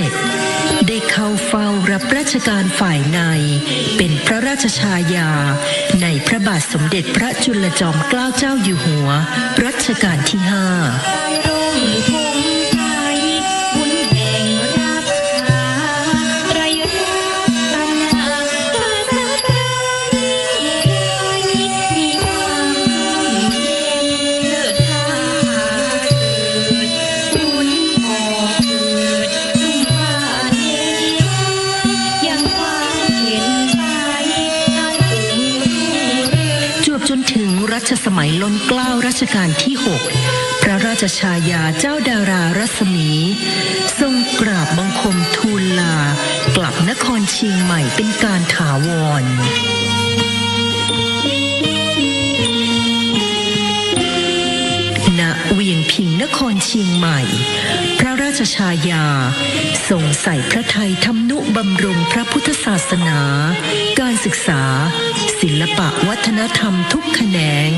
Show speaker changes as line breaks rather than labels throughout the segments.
7 ได้เข้าเฝ้ารับราชการฝ่ายใน เป็นพระราชชายา ในพระบาทสมเด็จพระจุลจอมเกล้าเจ้าอยู่หัว รัชกาลที่ห้า ชสมัยล้นเกล้ารัชกาลที่ 6 พระราชชายาเจ้าดารารัศมี ทรงกราบบังคมทูลลา กลับนครเชียงใหม่เป็นการถาวร รเชียงใหม่ พระราชชายา ทรงใส่พระไทยทำนุบำรุงพระพุทธศาสนา การศึกษา ศิลปะวัฒนธรรมทุกแขนง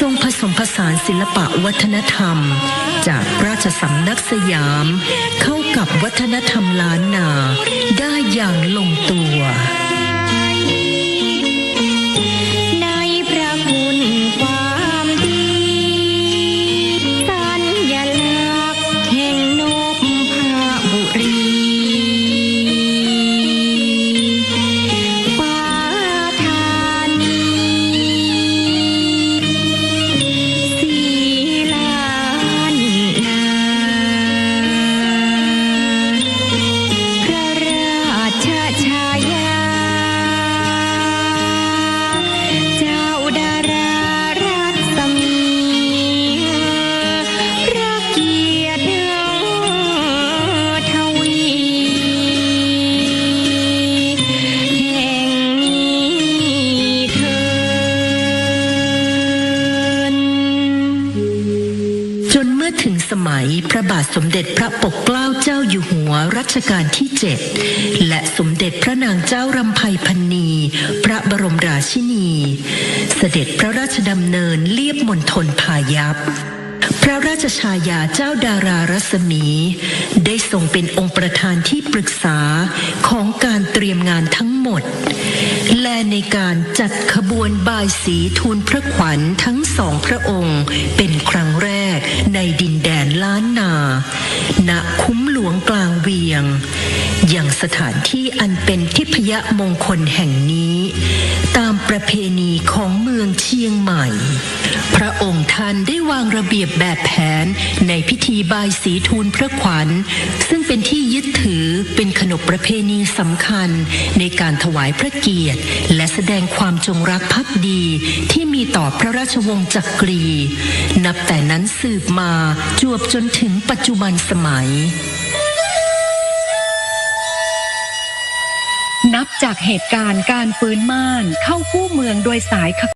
ทรงผสมผสานศิลปะวัฒนธรรม จากราชสำนักสยาม เข้ากับวัฒนธรรมล้านนาได้อย่างลงตัว มื่อถึงสมัยพระบาทสมเด็จพระปกเกล้าเจ้าอยู่หัวรัชกาลที่เจ็ดและสมเด็จพระนางเจ้ารำไพพันนี พระบรมราชินี เสด็จพระราชดำเนินเลียบมณฑลพายัพ พระราชชายาเจ้าดารารัศมี ได้ทรงเป็นองค์ประธานที่ปรึกษาของการเตรียมงานทั้งหมด และในการจัดขบวนบายสีทูลพระขวัญทั้งสองพระองค์ เป็นครั้งแรกในดินแดนล้านนา ณ คุ้มหลวงกลางเวียง อย่างสถานที่อันเป็นทิพยมงคลแห่งนี้ ตาม ประเพณีของเมืองเชียงใหม่ พระองค์ท่านได้วางระเบียบแบบแผนในพิธีบายสีทูลพระขวัญ ซึ่งเป็นที่ยึดถือเป็นขนบประเพณีสำคัญในการถวายพระเกียรติ และแสดงความจงรักภักดีที่มีต่อพระราชวงศ์จักรี นับแต่นั้นสืบมาจวบจนถึงปัจจุบันสมัย
นับจากเหตุการณ์การฟื้นม่านเข้ากู้เมืองโดยสายข